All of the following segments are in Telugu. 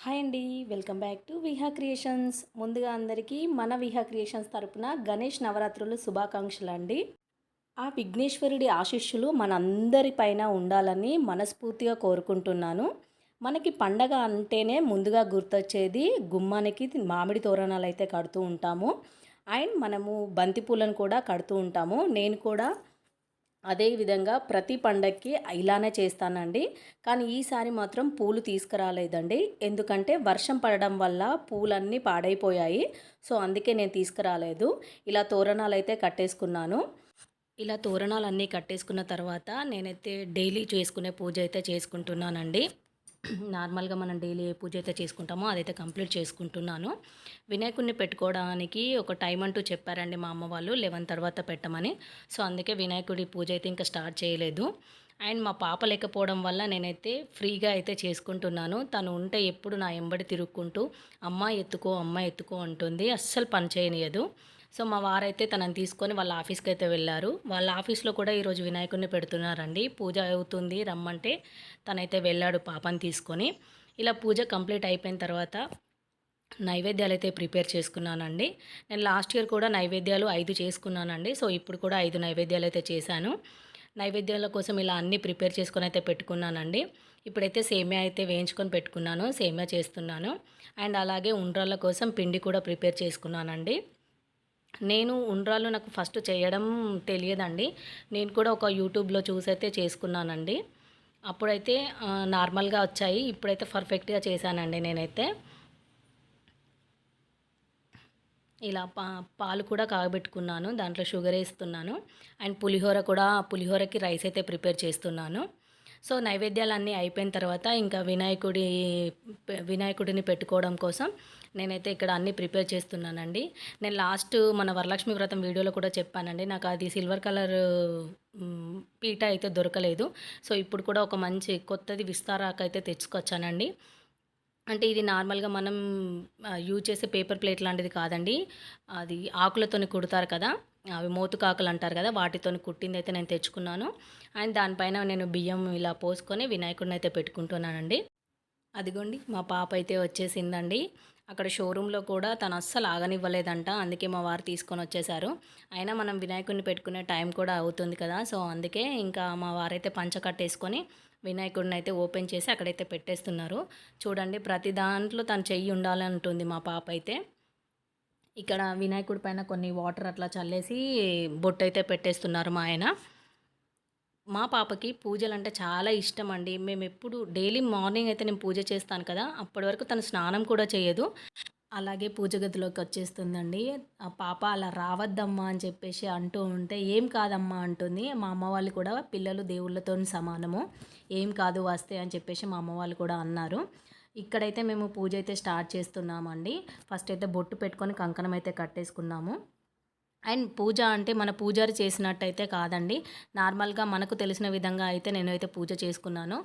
హాయ్ అండి welcome back to Viha creations. ముందుగా అందరికీ మన విహా క్రియేషన్స్ తరపున గణేష్ నవరాత్రులు శుభాకాంక్షలు అండి. ఆ విఘ్నేశ్వరుడి ఆశీస్సులు మనందరిపైన ఉండాలని మనస్ఫూర్తిగా కోరుకుంటున్నాను. మనకి పండగ అంటేనే ముందుగా గుర్తొచ్చేది గుమ్మానికి మామిడి తోరణాలు అయితే కడుతూ ఉంటాము. అండ్ మనము బంతిపూలను కూడా కడుతూ ఉంటాము. నేను కూడా అదే విధంగా ప్రతి పండక్కి ఇలానే చేస్తానండి. కానీ ఈసారి మాత్రం పూలు తీసుకురాలేదండి. ఎందుకంటే వర్షం పడడం వల్ల పూలన్నీ పాడైపోయాయి. సో అందుకే నేను తీసుకురాలేదు. ఇలా తోరణాలు అయితే కట్టేసుకున్నాను. ఇలా తోరణాలు అన్నీ కట్టేసుకున్న తర్వాత నేనైతే డైలీ చేసుకునే పూజ అయితే చేసుకుంటున్నానండి. నార్మల్గా మనం డైలీ ఏ పూజ అయితే చేసుకుంటామో అదైతే కంప్లీట్ చేసుకుంటున్నాను. వినాయకుడిని పెట్టుకోవడానికి ఒక టైం అంటూ చెప్పారండి మా అమ్మ వాళ్ళు లెవెన్ తర్వాత పెట్టమని. సో అందుకే వినాయకుడి పూజ అయితే ఇంకా స్టార్ట్ చేయలేదు. అండ్ మా పాప లేకపోవడం వల్ల నేనైతే ఫ్రీగా అయితే చేసుకుంటున్నాను. తను ఉంటే ఎప్పుడు నా ఎంబడి తిరుక్కుంటూ అమ్మ ఎత్తుకో అమ్మ ఎత్తుకో అంటుంది. అస్సలు పని చేయనియదు. సో మా వారైతే తనని తీసుకొని వాళ్ళ ఆఫీస్కి అయితే వెళ్ళారు. వాళ్ళ ఆఫీస్లో కూడా ఈరోజు వినాయకుడిని పెడుతున్నారండి. పూజ అవుతుంది రమ్మంటే తనైతే వెళ్ళాడు పాపని తీసుకొని. ఇలా పూజ కంప్లీట్ అయిపోయిన తర్వాత నైవేద్యాలు అయితే ప్రిపేర్ చేసుకున్నానండి. నేను లాస్ట్ ఇయర్ కూడా నైవేద్యాలు ఐదు చేసుకున్నానండి. సో ఇప్పుడు కూడా ఐదు నైవేద్యాలు అయితే చేశాను. నైవేద్యాల కోసం ఇలా అన్నీ ప్రిపేర్ చేసుకొని అయితే పెట్టుకున్నానండి. ఇప్పుడైతే సేమియా అయితే వేయించుకొని పెట్టుకున్నాను సేమియా చేస్తున్నాను. అండ్ అలాగే ఉండ్రాళ్ళ కోసం పిండి కూడా ప్రిపేర్ చేసుకున్నానండి. నేను ఉండ్రాలు నాకు ఫస్ట్ చేయడం తెలియదండి. నేను కూడా ఒక యూట్యూబ్లో చూసైతే చేసుకున్నానండి. అప్పుడైతే నార్మల్గా వచ్చాయి. ఇప్పుడైతే పర్ఫెక్ట్గా చేశానండి నేనైతే. ఇలా పా పాలు కూడా కాగబెట్టుకున్నాను. దాంట్లో షుగర్ వేస్తున్నాను. అండ్ పులిహోర కూడా పులిహోరకి రైస్ అయితే ప్రిపేర్ చేస్తున్నాను. సో నైవేద్యాలన్నీ అయిపోయిన తర్వాత ఇంకా వినాయకుడి వినాయకుడిని పెట్టుకోవడం కోసం నేనైతే ఇక్కడ అన్నీ ప్రిపేర్ చేస్తున్నానండి. నేను లాస్ట్ మన వరలక్ష్మి వ్రతం వీడియోలో కూడా చెప్పానండి. నాకు అది సిల్వర్ కలర్ పీట అయితే దొరకలేదు. సో ఇప్పుడు కూడా ఒక మంచి కొత్తది విస్తారాకైతే తెచ్చుకొచ్చానండి. అంటే ఇది నార్మల్గా మనం యూజ్ చేసే పేపర్ ప్లేట్ లాంటిది కాదండి. అది ఆకులతోని కుడతారు కదా. అవి మోతుకాకులు అంటారు కదా వాటితోని కుట్టింది అయితే నేను తెచ్చుకున్నాను. అండ్ దానిపైన నేను బియ్యం ఇలా పోసుకొని వినాయకుడిని అయితే పెట్టుకుంటున్నానండి. అదిగోండి మా పాప అయితే వచ్చేసిందండి. అక్కడ షోరూంలో కూడా తను అస్సలు ఆగనివ్వలేదంట. అందుకే మా వారు తీసుకొని వచ్చేసారు. అయినా మనం వినాయకుడిని పెట్టుకునే టైం కూడా అవుతుంది కదా. సో అందుకే ఇంకా మా వారైతే పంచ కట్టేసుకొని వినాయకుడిని అయితే ఓపెన్ చేసి అక్కడైతే పెట్టేస్తున్నారు. చూడండి ప్రతి దాంట్లో తను చెయ్యి ఉండాలంటుంది మా పాప అయితే ఇక్కడ వినాయకుడి పైన కొన్ని వాటర్ అట్లా చల్లేసి బొట్టు అయితే పెట్టేస్తున్నారు మా ఆయన. మా పాపకి పూజలు అంటే చాలా ఇష్టం అండి మేము ఎప్పుడు డైలీ మార్నింగ్ అయితే నేను పూజ చేస్తాను కదా అప్పటి వరకు తను స్నానం కూడా చేయదు. అలాగే పూజ గదిలోకి వచ్చేస్తుందండి. ఆ పాప అలా రావద్దమ్మా అని చెప్పేసి అంటూ ఉంటే ఏం కాదమ్మా అంటుంది. మా అమ్మ వాళ్ళు కూడా పిల్లలు దేవుళ్ళతో సమానము. ఏం కాదు వస్తే అని చెప్పేసి మా అమ్మ వాళ్ళు కూడా అన్నారు. ఇక్కడైతే మేము పూజ అయితే స్టార్ట్ చేస్తున్నామండి. ఫస్ట్ అయితే బొట్టు పెట్టుకొని కంకణం అయితే కట్టేసుకున్నాము. అండ్ పూజ అంటే మన పూజారి చేసినట్టయితే కాదండి. నార్మల్గా మనకు తెలిసిన విధంగా అయితే నేనైతే పూజ చేసుకున్నాను.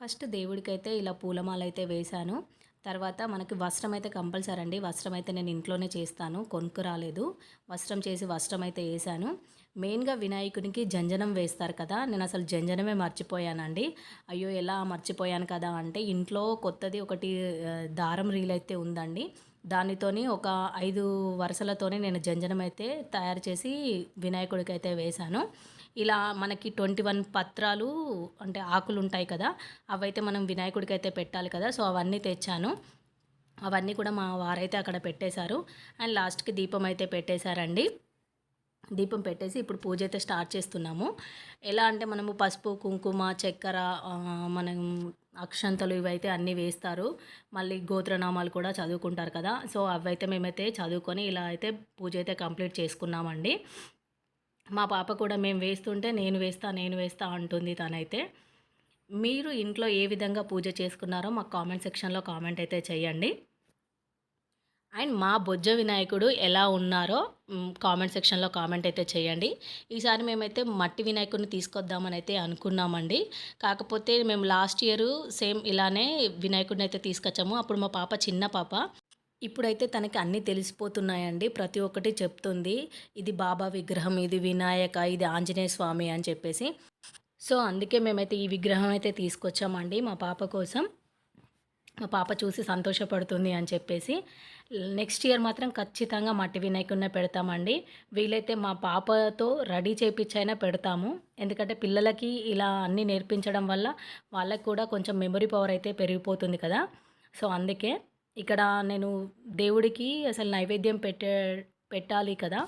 ఫస్ట్ దేవుడికైతే ఇలా పూలమాల అయితే వేశాను. తర్వాత మనకి వస్త్రం అయితే కంపల్సరీ అండి. వస్త్రం అయితే నేను ఇంట్లోనే చేస్తాను. కొనుక్కు రాలేదు. వస్త్రం చేసి వస్త్రం అయితే వేసాను మెయిన్గా వినాయకునికి జంజనం వేస్తారు కదా. నేను అసలు జంజనమే మర్చిపోయానండి. అయ్యో ఎలా మర్చిపోయాను కదా అంటే ఇంట్లో కొత్తది ఒకటి దారం రీల్ అయితే ఉందండి. దానితోని ఒక ఐదు వరుసలతోనే నేను జంజనం అయితే తయారు చేసి వినాయకుడికి అయితే వేశాను. ఇలా మనకి ట్వంటీ వన్ పత్రాలు అంటే ఆకులు ఉంటాయి కదా అవైతే మనం వినాయకుడికి అయితే పెట్టాలి కదా. సో అవన్నీ తెచ్చాను. అవన్నీ కూడా మా వారైతే అక్కడ పెట్టేశారు. అండ్ లాస్ట్కి దీపం అయితే పెట్టేశారండి. దీపం పెట్టేసి ఇప్పుడు పూజ అయితే స్టార్ట్ చేస్తున్నాము. ఎలా అంటే మనము పసుపు కుంకుమ చక్కెర మనం అక్షంతలు ఇవైతే అన్నీ వేస్తారు. మళ్ళీ గోత్రనామాలు కూడా చదువుకుంటారు కదా. సో అవైతే మేమైతే చదువుకొని ఇలా అయితే పూజ అయితే కంప్లీట్ చేసుకున్నామండి. మా పాప కూడా మేము వేస్తుంటే నేను వేస్తా నేను వేస్తా అంటుంది తనైతే. మీరు ఇంట్లో ఏ విధంగా పూజ చేసుకున్నారో మాకు కామెంట్ సెక్షన్లో కామెంట్ అయితే చేయండి. అండ్ మా బొజ్జ వినాయకుడు ఎలా ఉన్నారో కామెంట్ సెక్షన్లో కామెంట్ అయితే చేయండి. ఈసారి మేమైతే మట్టి వినాయకుడిని తీసుకొద్దామని అయితే అనుకున్నామండి. కాకపోతే మేము లాస్ట్ ఇయర్ సేమ్ ఇలానే వినాయకుడిని అయితే తీసుకొచ్చాము. అప్పుడు మా పాప చిన్న పాప. ఇప్పుడైతే తనకి అన్నీ తెలిసిపోతున్నాయండి. ప్రతి ఒక్కటి చెప్తుంది. ఇది బాబా విగ్రహం ఇది వినాయక ఇది ఆంజనేయ స్వామి అని చెప్పేసి. సో అందుకే మేమైతే ఈ విగ్రహం అయితే తీసుకొచ్చామండి మా పాప కోసం. మా పాప చూసి సంతోషపడుతుంది అని చెప్పేసి నెక్స్ట్ ఇయర్ మాత్రం ఖచ్చితంగా మట్టి వినాయకుడినే పెడతామండి. వీలైతే మా పాపతో రెడీ చేయించైనా పెడతాము. ఎందుకంటే పిల్లలకి ఇలా అన్నీ నేర్పించడం వల్ల వాళ్ళకి కూడా కొంచెం మెమరీ పవర్ అయితే పెరిగిపోతుంది కదా. సో అందుకే ఇక్కడ నేను దేవుడికి అసలు నైవేద్యం పెట్టే పెట్టాలి కదా.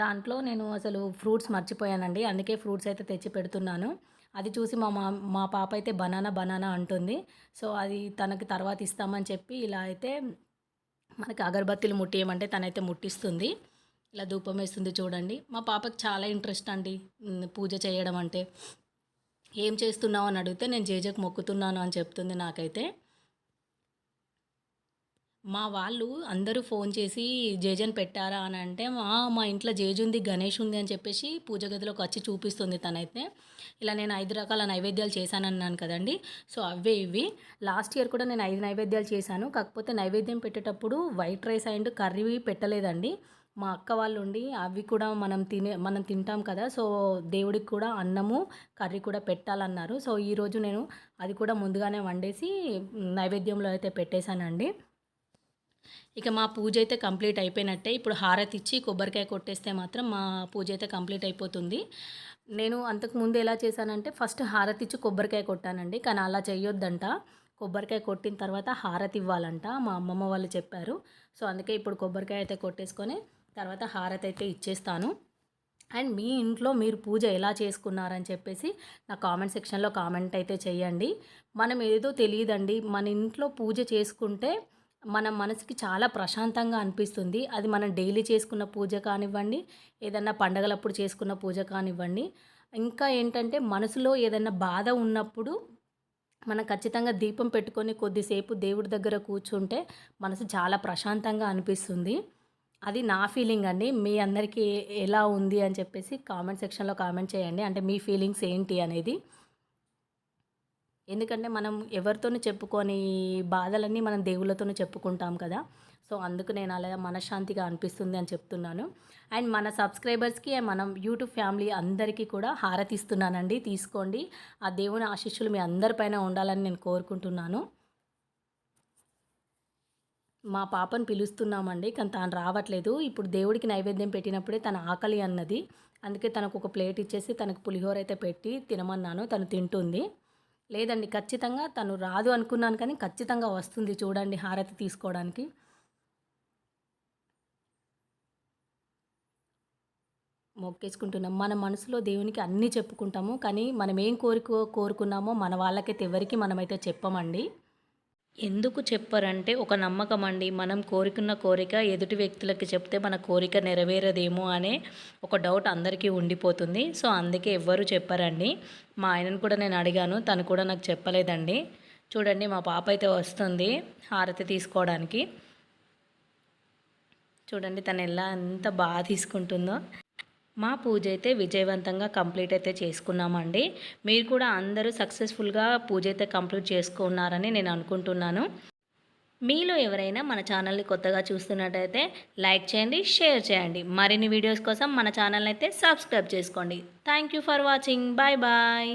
దాంట్లో నేను అసలు ఫ్రూట్స్ మర్చిపోయానండి. అందుకే ఫ్రూట్స్ అయితే తెచ్చి పెడుతున్నాను. అది చూసి మా మా మా పాప అయితే బనానా బనానా అంటుంది. సో అది తనకి తర్వాత ఇస్తామని చెప్పి ఇలా అయితే మనకి అగరబత్తీలు ముట్టియమంటే తనైతే ముట్టిస్తుంది. ఇలా ధూపం వేస్తుంది చూడండి. మా పాపకి చాలా ఇంట్రెస్ట్ అండి పూజ చేయడం అంటే. ఏం చేస్తున్నావు అని అడిగితే నేను జేజకు మొక్కుతున్నాను అని చెప్తుంది నాకైతే. మా వాళ్ళు అందరూ ఫోన్ చేసి జేజన్ పెట్టారా? అని అంటే మా మా ఇంట్లో జేజుంది గణేష్ ఉంది అని చెప్పేసి పూజ గదిలోకి వచ్చి చూపిస్తుంది తనైతే. ఇలా నేను ఐదు రకాల నైవేద్యాలు చేశానన్నాను కదండి. సో అవే ఇవి. లాస్ట్ ఇయర్ కూడా నేను ఐదు నైవేద్యాలు చేశాను. కాకపోతే నైవేద్యం పెట్టేటప్పుడు వైట్ రైస్ అండ్ కర్రీ పెట్టలేదండి. మా అక్క వాళ్ళు ఉండి అవి కూడా మనం తినే మనం తింటాం కదా సో దేవుడికి కూడా అన్నము కర్రీ కూడా పెట్టాలన్నారు. సో ఈరోజు నేను అది కూడా ముందుగానే వండేసి నైవేద్యంలో అయితే పెట్టేశానండి. ఇక మా పూజ అయితే కంప్లీట్ అయిపోయినట్టే. ఇప్పుడు హారతి ఇచ్చి కొబ్బరికాయ కొట్టేస్తే మాత్రం మా పూజ అయితే కంప్లీట్ అయిపోతుంది. నేను అంతకు ముందు ఎలా చేశానంటే ఫస్ట్ హారతి ఇచ్చి కొబ్బరికాయ కొట్టానండి. కానీ అలా చేయొద్దంట. కొబ్బరికాయ కొట్టిన తర్వాత హారతి ఇవ్వాలంట. మా అమ్మమ్మ వాళ్ళు చెప్పారు. సో అందుకే ఇప్పుడు కొబ్బరికాయ అయితే కొట్టేసుకొని తర్వాత హారతి అయితే ఇచ్చేస్తాను. అండ్ మీ ఇంట్లో మీరు పూజ ఎలా చేసుకున్నారని చెప్పేసి నా కామెంట్ సెక్షన్లో కామెంట్ అయితే చేయండి. మనం ఏదో తెలియదండి. మన ఇంట్లో పూజ చేసుకుంటే మన మనసుకి చాలా ప్రశాంతంగా అనిపిస్తుంది. అది మనం డైలీ చేసుకున్న పూజ కానివ్వండి ఏదన్నా పండగలప్పుడు చేసుకున్న పూజ కానివ్వండి. ఇంకా ఏంటంటే మనసులో ఏదైనా బాధ ఉన్నప్పుడు మనం ఖచ్చితంగా దీపం పెట్టుకొని కొద్దిసేపు దేవుడి దగ్గర కూర్చుంటే మనసు చాలా ప్రశాంతంగా అనిపిస్తుంది. అది నా ఫీలింగ్ అండి. మీ అందరికీ ఎలా ఉంది అని చెప్పేసి కామెంట్ సెక్షన్లో కామెంట్ చేయండి. అంటే మీ ఫీలింగ్స్ ఏంటి అనేది. ఎందుకంటే మనం ఎవరితోనూ చెప్పుకొని బాధలన్నీ మనం దేవుళ్ళతోనూ చెప్పుకుంటాం కదా. సో అందుకు నేను అలా మనశ్శాంతిగా అనిపిస్తుంది అని చెప్తున్నాను. అండ్ మన సబ్స్క్రైబర్స్కి మనం యూట్యూబ్ ఫ్యామిలీ అందరికీ కూడా హారతిస్తున్నానండి. తీసుకోండి. ఆ దేవుని ఆశీస్సులు మీ అందరిపైన ఉండాలని నేను కోరుకుంటున్నాను. మా పాపను పిలుస్తున్నామండి. కానీ తాను రావట్లేదు. ఇప్పుడు దేవుడికి నైవేద్యం పెట్టినప్పుడే తన ఆకలి అన్నది. అందుకే తనకు ఒక ప్లేట్ ఇచ్చేసి తనకు పులిహోర అయితే పెట్టి తినమన్నాను. తను తింటుంది. లేదండి ఖచ్చితంగా తను రాదు అనుకున్నాను కానీ ఖచ్చితంగా వస్తుంది చూడండి హారతి తీసుకోవడానికి. మొక్కేసుకుంటున్నాం మన మనసులో దేవునికి అన్నీ చెప్పుకుంటాము కానీ మనం ఏం కోరికో కోరుకున్నామో మన వాళ్ళకైతే ఎవరికి మనమైతే చెప్పమండి. ఎందుకు చెప్పారంటే ఒక నమ్మకం అండి మనం కోరుకున్న కోరిక ఎదుటి వ్యక్తులకి చెప్తే మన కోరిక నెరవేరదేమో అనే ఒక డౌట్ అందరికీ ఉండిపోతుంది. సో అందుకే ఎవ్వరూ చెప్పారండి. మా ఆయనను కూడా నేను అడిగాను. తను కూడా నాకు చెప్పలేదండి. చూడండి మా పాప అయితే వస్తుంది హారతి తీసుకోవడానికి. చూడండి తను ఎలా ఎంత బాగా తీసుకుంటుందో. మా పూజ అయితే విజయవంతంగా కంప్లీట్ అయితే చేసుకున్నామండి. మీరు కూడా అందరూ సక్సెస్ఫుల్గా పూజ అయితే కంప్లీట్ చేసుకున్నారని నేను అనుకుంటున్నాను. మీలో ఎవరైనా మన ఛానల్ని కొత్తగా చూస్తున్నట్టయితే లైక్ చేయండి షేర్ చేయండి. మరిన్ని వీడియోస్ కోసం మన ఛానల్ అయితే సబ్స్క్రైబ్ చేసుకోండి. Thank you for watching. Bye bye.